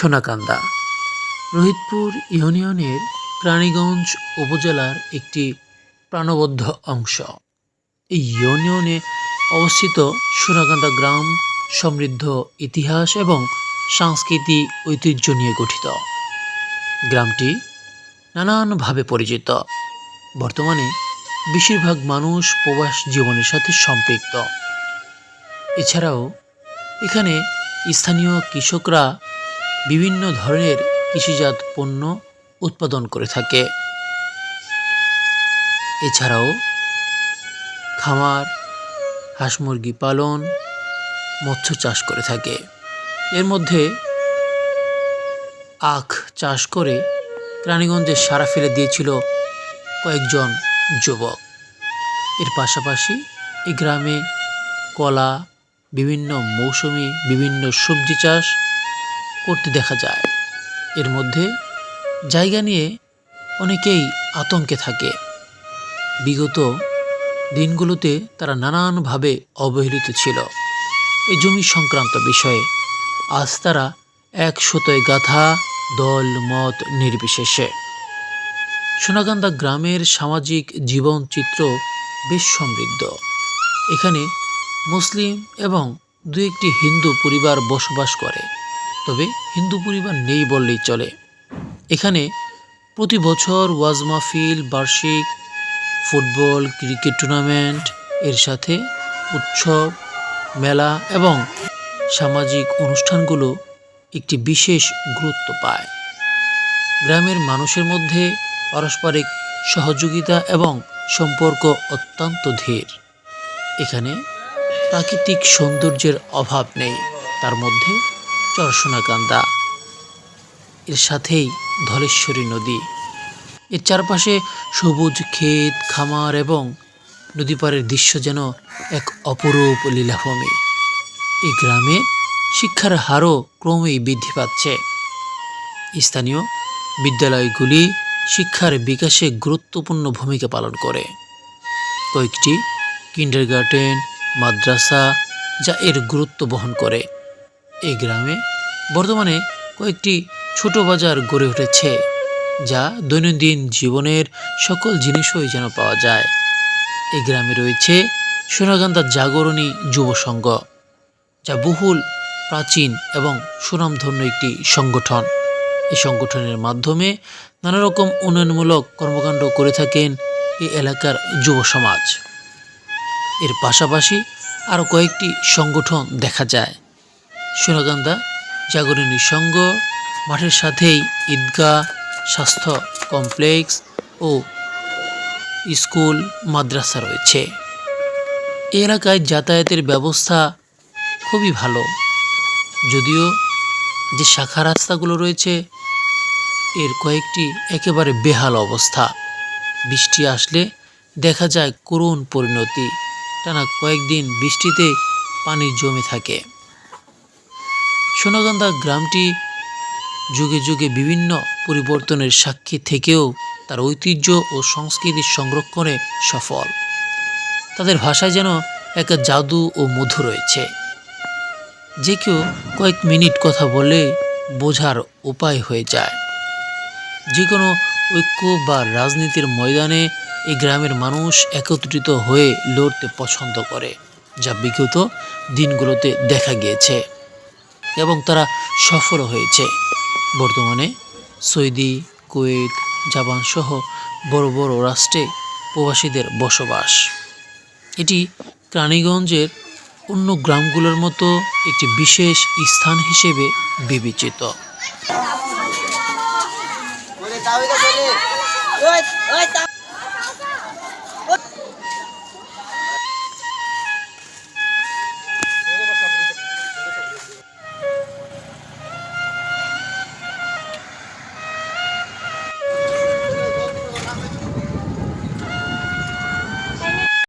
সোনাকান্দা। রোহিতপুর ইউনিয়নের প্রাণীগঞ্জ উপজেলার একটি প্রাণবদ্ধ অংশ। এই ইউনিয়নে অবস্থিত সোনাকান্দা গ্রাম সমৃদ্ধ ইতিহাস এবং সাংস্কৃতিক ঐতিহ্য নিয়ে গঠিত। গ্রামটি নানানভাবে পরিচিত। বর্তমানে বেশিরভাগ মানুষ প্রবাস জীবনের সাথে সম্পৃক্ত। এছাড়াও এখানে স্থানীয় কৃষকরা বিভিন্ন ধরনের কৃষিজাত পণ্য উৎপাদন করে থাকে। এছাড়াও খামার, হাঁস মুরগি পালন, মৎস্য চাষ করে থাকে। এর মধ্যে আখ চাষ করে রানীগঞ্জে সারা ফেলে দিয়েছিল কয়েকজন যুবক। এর পাশাপাশি এই গ্রামে কলা, বিভিন্ন মৌসুমি, বিভিন্ন সবজি চাষ করতে দেখা যায়। এর মধ্যে জায়গা নিয়ে অনেকেই আতঙ্কে থাকে। বিগত দিনগুলোতে তারা নানানভাবে অবহেলিত ছিল। এই জমি সংক্রান্ত বিষয়ে আজ তারা এক গাথা দল, মত নির্বিশেষে। সোনাকান্দা গ্রামের সামাজিক জীবনচিত্র বেশ সমৃদ্ধ। এখানে মুসলিম এবং দু একটি হিন্দু পরিবার বসবাস করে। তবে হিন্দু পরিবার নেই বললেই চলে। এখানে প্রতি বছর ওয়াজ মাহফিল, বার্ষিক, ফুটবল, ক্রিকেট টুর্নামেন্ট, এর সাথে উৎসব, মেলা এবং সামাজিক অনুষ্ঠানগুলো একটি বিশেষ গুরুত্ব পায়। গ্রামের মানুষের মধ্যে পারস্পরিক সহযোগিতা এবং সম্পর্ক অত্যন্ত ধীর। এখানে প্রাকৃতিক সৌন্দর্যের অভাব নেই, তার মধ্যে চরসোনাকান্দা এর সাথেই ধলেশ্বরী নদী। এর চারপাশে সবুজ ক্ষেত, খামার এবং নদী পাড়ের দৃশ্য যেন এক অপরূপ লীলাভূমি। এই গ্রামে শিক্ষার হারও ক্রমেই বৃদ্ধি পাচ্ছে। স্থানীয় বিদ্যালয়গুলি শিক্ষার বিকাশে গুরুত্বপূর্ণ ভূমিকা পালন করে। কয়েকটি কিন্ডারগার্টেন, মাদ্রাসা যা এর গুরুত্ব বহন করে। এই গ্রামে বর্তমানে কয়েকটি ছোট বাজার গড়ে উঠেছে, যা দৈনন্দিন জীবনের সকল জিনিসই যেন পাওয়া যায়। এই গ্রামে রয়েছে সোনাগান্দা জাগরণী যুব সংঘ, যা বহুল প্রাচীন এবং সুনামধন্য একটি সংগঠন। এই সংগঠনের মাধ্যমে নানা রকম উন্নয়নমূলক কর্মকাণ্ড করে থাকেন এই এলাকার যুব সমাজ। এর পাশাপাশি আরও কয়েকটি সংগঠন দেখা যায়। সোনাগান্দা, জাগরণী সংঘ মাঠের সাথেই ঈদগাহ, স্বাস্থ্য কমপ্লেক্স ও স্কুল, মাদ্রাসা রয়েছে। এলাকায় যাতায়াতের ব্যবস্থা খুবই ভালো। যদিও যে শাখা রাস্তাগুলো রয়েছে, এর কয়েকটি একেবারে বেহাল অবস্থা। বৃষ্টি আসলে দেখা যায় করুণ পরিণতি। টানা কয়েকদিন বৃষ্টিতে পানি জমে থাকে। সোনাগন্ধা গ্রামটি যুগে যুগে বিভিন্ন পরিবর্তনের সাক্ষী থেকেও তার ঐতিহ্য ও সংস্কৃতির সংরক্ষণে সফল। তাদের ভাষায় যেন এক জাদু ও মধু রয়েছে। যে কেউ কয়েক মিনিট কথা বলে বোঝার উপায় হয়ে যায়। যে কোনো ঐক্য বা রাজনীতির ময়দানে এই গ্রামের মানুষ একত্রিত হয়ে লড়তে পছন্দ করে, যা বিগত দিনগুলোতে দেখা গিয়েছে। এবং তারা সফল হয়েছে। বর্তমানে সৌদি, কুয়েত জাপান সহ বড় বড় রাষ্ট্রে প্রবাসীদের বসবাস। এটি প্রাণীগঞ্জের অন্য গ্রামগুলোর মতো একটি বিশেষ স্থান হিসেবে বিবেচিত।